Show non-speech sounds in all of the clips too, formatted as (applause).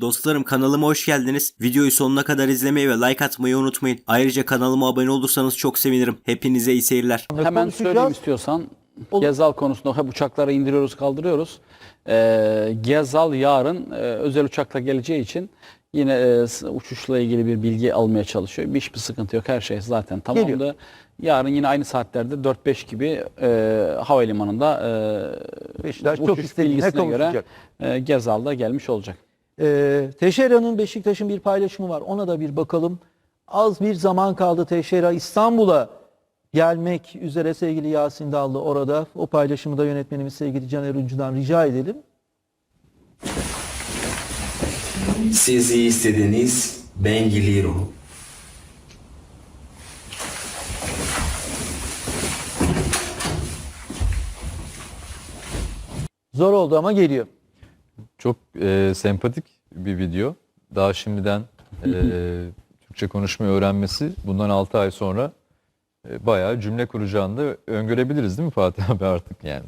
Dostlarım kanalıma hoş geldiniz. Videoyu sonuna kadar izlemeyi ve like atmayı unutmayın. Ayrıca kanalıma abone olursanız çok sevinirim. Hepinize iyi seyirler. Hemen konuşacağız. söyleyeyim istiyorsan. Olur. Gezal konusunda hep uçakları indiriyoruz, kaldırıyoruz. Ee, Gezal yarın e, özel uçakla geleceği için yine e, uçuşla ilgili bir bilgi almaya çalışıyor. Hiçbir sıkıntı yok. Her şey zaten tamamdı. Geliyor. Yarın yine aynı saatlerde 4-5 gibi e, havalimanında e, Beşiktaş çok uçuş istediğine bilgisine göre e, Gezal da gelmiş olacak. Ee, Teixeira'nın Beşiktaş'ın bir paylaşımı var. Ona da bir bakalım. Az bir zaman kaldı Teixeira İstanbul'a gelmek üzere sevgili Yasin Dallı orada. O paylaşımı da yönetmenimiz sevgili Caner Uncu'dan rica edelim. Siz iyi istediniz, ben geliyorum. Zor oldu ama geliyor. Çok e, sempatik bir video. Daha şimdiden e, (laughs) Türkçe konuşmayı öğrenmesi bundan 6 ay sonra e, bayağı cümle kuracağını da öngörebiliriz değil mi Fatih (laughs) abi artık yani.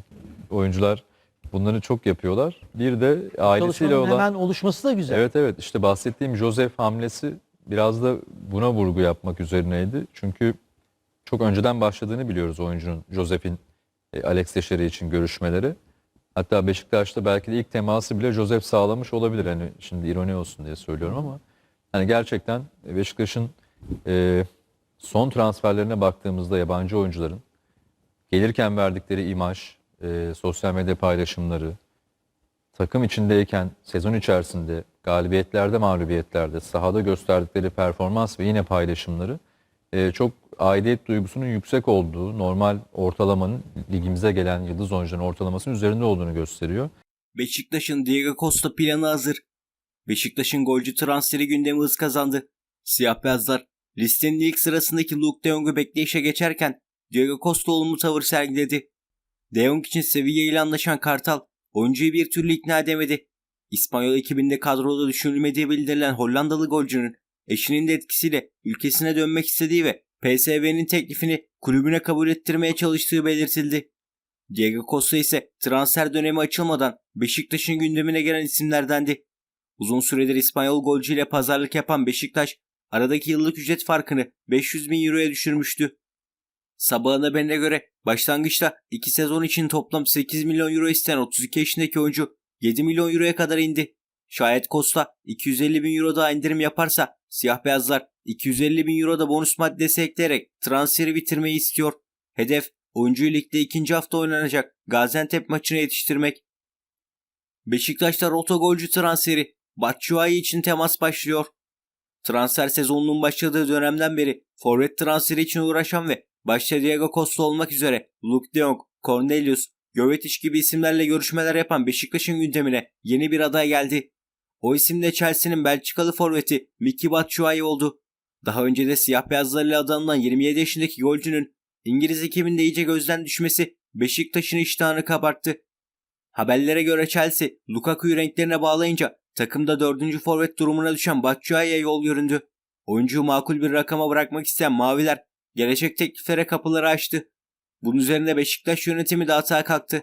Oyuncular bunları çok yapıyorlar. Bir de ailesiyle olan... hemen oluşması da güzel. Evet evet işte bahsettiğim Joseph hamlesi biraz da buna vurgu yapmak üzerineydi. Çünkü çok önceden başladığını biliyoruz oyuncunun Joseph'in e, Alex Teixeira için görüşmeleri. Hatta Beşiktaş'ta belki de ilk teması bile Joseph sağlamış olabilir. Hani şimdi ironi olsun diye söylüyorum ama hani gerçekten Beşiktaş'ın e, son transferlerine baktığımızda yabancı oyuncuların gelirken verdikleri imaj, e, sosyal medya paylaşımları, takım içindeyken sezon içerisinde galibiyetlerde mağlubiyetlerde sahada gösterdikleri performans ve yine paylaşımları e, çok aidiyet duygusunun yüksek olduğu normal ortalamanın ligimize gelen yıldız oyuncuların ortalamasının üzerinde olduğunu gösteriyor. Beşiktaş'ın Diego Costa planı hazır. Beşiktaş'ın golcü transferi gündemi hız kazandı. Siyah beyazlar listenin ilk sırasındaki Luke de Jong'u bekleyişe geçerken Diego Costa olumlu tavır sergiledi. De Jong için Sevilla ile anlaşan Kartal oyuncuyu bir türlü ikna edemedi. İspanyol ekibinde kadroda düşünülmediği bildirilen Hollandalı golcünün eşinin de etkisiyle ülkesine dönmek istediği ve PSV'nin teklifini kulübüne kabul ettirmeye çalıştığı belirtildi. Diego Costa ise transfer dönemi açılmadan Beşiktaş'ın gündemine gelen isimlerdendi. Uzun süredir İspanyol golcüyle pazarlık yapan Beşiktaş aradaki yıllık ücret farkını 500 bin euroya düşürmüştü. Sabahın haberine göre başlangıçta 2 sezon için toplam 8 milyon euro isteyen 32 yaşındaki oyuncu 7 milyon euroya kadar indi. Şayet Costa 250 bin euro daha indirim yaparsa siyah beyazlar 250 bin euro da bonus maddesi ekleyerek transferi bitirmeyi istiyor. Hedef oyuncuyu ligde ikinci hafta oynanacak Gaziantep maçına yetiştirmek. Beşiktaş'ta rota golcü transferi Batshuayi için temas başlıyor. Transfer sezonunun başladığı dönemden beri forvet transferi için uğraşan ve başta Diego Costa olmak üzere Luke de Jong, Cornelius, Jovetic gibi isimlerle görüşmeler yapan Beşiktaş'ın gündemine yeni bir aday geldi. O isim de Chelsea'nin Belçikalı forveti Miki Batshuayi oldu. Daha önce de siyah beyazlarıyla adanılan 27 yaşındaki golcünün İngiliz ekibinde iyice gözden düşmesi Beşiktaş'ın iştahını kabarttı. Haberlere göre Chelsea, Lukaku'yu renklerine bağlayınca takımda dördüncü forvet durumuna düşen Batshuayi'ye yol göründü. Oyuncuyu makul bir rakama bırakmak isteyen Maviler, gelecek tekliflere kapıları açtı. Bunun üzerine Beşiktaş yönetimi de atağa kalktı.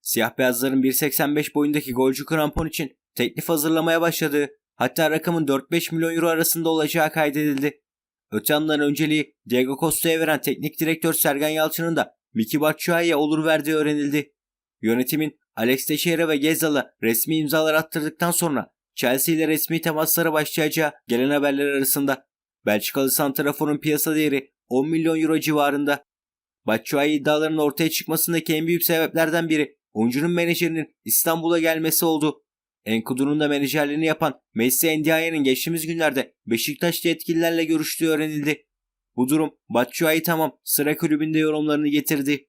Siyah beyazların 1.85 boyundaki golcü krampon için teklif hazırlamaya başladığı, hatta rakamın 4-5 milyon euro arasında olacağı kaydedildi. Öte yandan önceliği Diego Costa'ya veren teknik direktör Sergen Yalçın'ın da Miki Batshuayi'ye olur verdiği öğrenildi. Yönetimin Alex Teixeira ve Gezal'a resmi imzalar attırdıktan sonra Chelsea ile resmi temaslara başlayacağı gelen haberler arasında Belçikalı santraforun piyasa değeri 10 milyon euro civarında. Batshuayi iddialarının ortaya çıkmasındaki en büyük sebeplerden biri oyuncunun menajerinin İstanbul'a gelmesi oldu. Enkudu'nun da menajerliğini yapan Messi Ndiaye'nin geçtiğimiz günlerde Beşiktaş'ta yetkililerle görüştüğü öğrenildi. Bu durum Batshuayi tamam sıra kulübünde yorumlarını getirdi.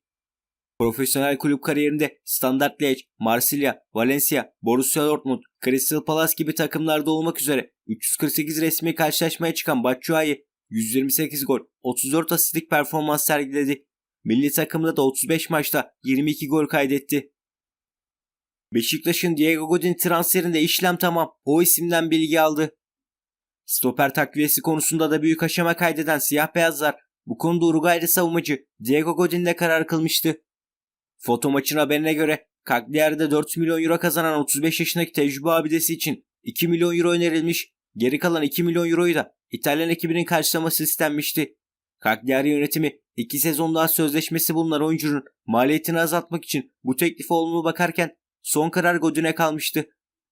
Profesyonel kulüp kariyerinde Standard Liège, Marsilya, Valencia, Borussia Dortmund, Crystal Palace gibi takımlarda olmak üzere 348 resmi karşılaşmaya çıkan Batshuayi 128 gol, 34 asistlik performans sergiledi. Milli takımda da 35 maçta 22 gol kaydetti. Beşiktaş'ın Diego Godin transferinde işlem tamam. O isimden bilgi aldı. Stoper takviyesi konusunda da büyük aşama kaydeden siyah beyazlar bu konuda Uruguaylı savunmacı Diego Godin'le karar kılmıştı. Foto maçın haberine göre Cagliari'de 4 milyon euro kazanan 35 yaşındaki tecrübe abidesi için 2 milyon euro önerilmiş. Geri kalan 2 milyon euroyu da İtalyan ekibinin karşılaması istenmişti. Cagliari yönetimi 2 sezon daha sözleşmesi bulunan oyuncunun maliyetini azaltmak için bu teklife olumlu bakarken son karar Godin'e kalmıştı.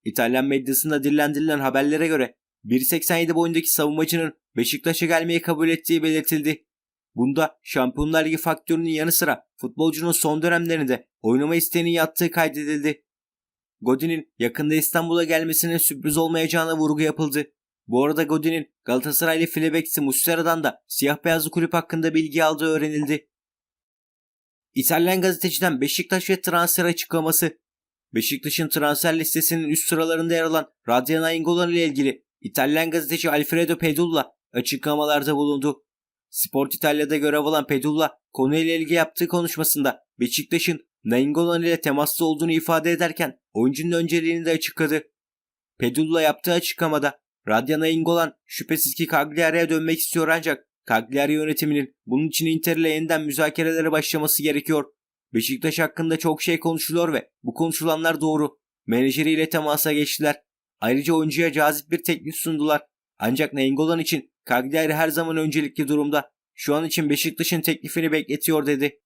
İtalyan medyasında dillendirilen haberlere göre 1.87 boyundaki savunmacının Beşiktaş'a gelmeyi kabul ettiği belirtildi. Bunda Şampiyonlar Ligi faktörünün yanı sıra futbolcunun son dönemlerinde oynama isteğinin yattığı kaydedildi. Godin'in yakında İstanbul'a gelmesinin sürpriz olmayacağına vurgu yapıldı. Bu arada Godin'in Galatasaraylı Flebeksi Muslera'dan da siyah beyazlı kulüp hakkında bilgi aldığı öğrenildi. İtalyan gazeteciden Beşiktaş ve transfer açıklaması. Beşiktaş'ın transfer listesinin üst sıralarında yer alan Radyan Nainggolan ile ilgili İtalyan gazeteci Alfredo Pedulla açıklamalarda bulundu. Sport İtalya'da görev alan Pedulla konuyla ilgili yaptığı konuşmasında Beşiktaş'ın Nainggolan ile temaslı olduğunu ifade ederken oyuncunun önceliğini de açıkladı. Pedulla yaptığı açıklamada Radyan Nainggolan şüphesiz ki Cagliari'ye dönmek istiyor ancak Cagliari yönetiminin bunun için Inter ile yeniden müzakerelere başlaması gerekiyor. Beşiktaş hakkında çok şey konuşuluyor ve bu konuşulanlar doğru. Menajeriyle temasa geçtiler. Ayrıca oyuncuya cazip bir teklif sundular. Ancak Nainggolan için Cagliari her zaman öncelikli durumda. Şu an için Beşiktaş'ın teklifini bekletiyor dedi.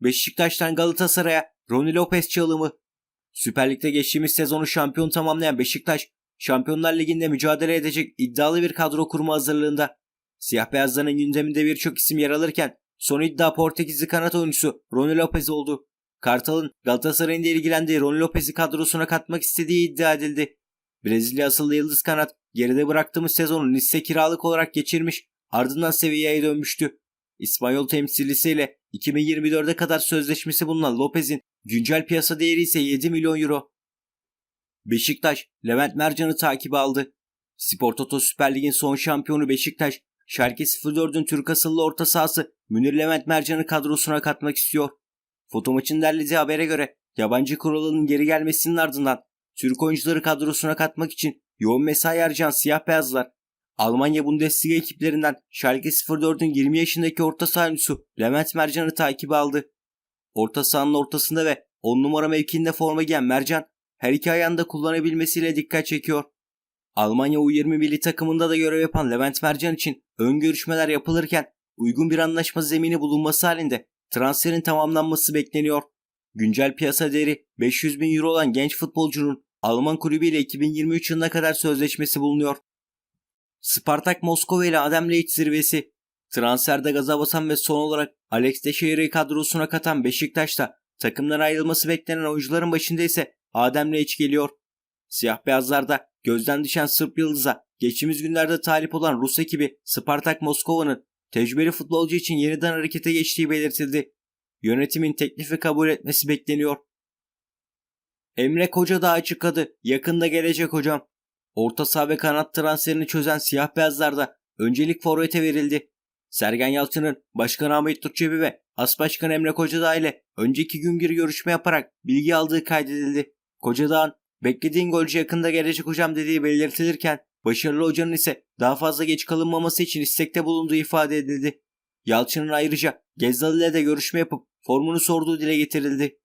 Beşiktaş'tan Galatasaray'a Roni Lopez çalımı. Süper Lig'de geçtiğimiz sezonu şampiyon tamamlayan Beşiktaş, Şampiyonlar Ligi'nde mücadele edecek iddialı bir kadro kurma hazırlığında. Siyah beyazların gündeminde birçok isim yer alırken son iddia Portekizli kanat oyuncusu Roni Lopez oldu. Kartal'ın Galatasaray'ın ilgilendiği Roni Lopez'i kadrosuna katmak istediği iddia edildi. Brezilya asıllı yıldız kanat geride bıraktığımız sezonu Nice kiralık olarak geçirmiş ardından Sevilla'ya dönmüştü. İspanyol temsilcisiyle 2024'e kadar sözleşmesi bulunan Lopez'in güncel piyasa değeri ise 7 milyon euro. Beşiktaş, Levent Mercan'ı takibe aldı. Spor Toto Süper Lig'in son şampiyonu Beşiktaş, Schalke 04'ün Türk asıllı orta sahası Münir Levent Mercan'ı kadrosuna katmak istiyor. Foto derlediği habere göre yabancı kuralının geri gelmesinin ardından Türk oyuncuları kadrosuna katmak için yoğun mesai harcayan siyah beyazlar Almanya Bundesliga ekiplerinden Schalke 04'ün 20 yaşındaki orta sahancısı Levent Mercan'ı takibe aldı. Orta sahanın ortasında ve 10 numara mevkiinde forma giyen Mercan her iki ayağında kullanabilmesiyle dikkat çekiyor. Almanya U20 milli takımında da görev yapan Levent Mercan için ön görüşmeler yapılırken uygun bir anlaşma zemini bulunması halinde transferin tamamlanması bekleniyor. Güncel piyasa değeri 500 bin euro olan genç futbolcunun Alman kulübüyle 2023 yılına kadar sözleşmesi bulunuyor. Spartak Moskova ile Adem Leic zirvesi. Transferde gaza basan ve son olarak Alex Teixeira'yı kadrosuna katan Beşiktaş'ta takımdan ayrılması beklenen oyuncuların başında ise Adem Leic geliyor. Siyah beyazlarda gözden düşen Sırp yıldıza geçtiğimiz günlerde talip olan Rus ekibi Spartak Moskova'nın tecrübeli futbolcu için yeniden harekete geçtiği belirtildi. Yönetimin teklifi kabul etmesi bekleniyor. Emre Koca da açıkladı. Yakında gelecek hocam. Orta saha ve kanat transferini çözen siyah beyazlarda öncelik forvete verildi. Sergen Yalçın'ın Başkan Ahmet Tutçebi ve As Başkan Emre Kocadağ ile önceki gün bir görüşme yaparak bilgi aldığı kaydedildi. Kocadağ'ın beklediğin golcü yakında gelecek hocam dediği belirtilirken başarılı hocanın ise daha fazla geç kalınmaması için istekte bulunduğu ifade edildi. Yalçın'ın ayrıca Gezzal ile de görüşme yapıp formunu sorduğu dile getirildi.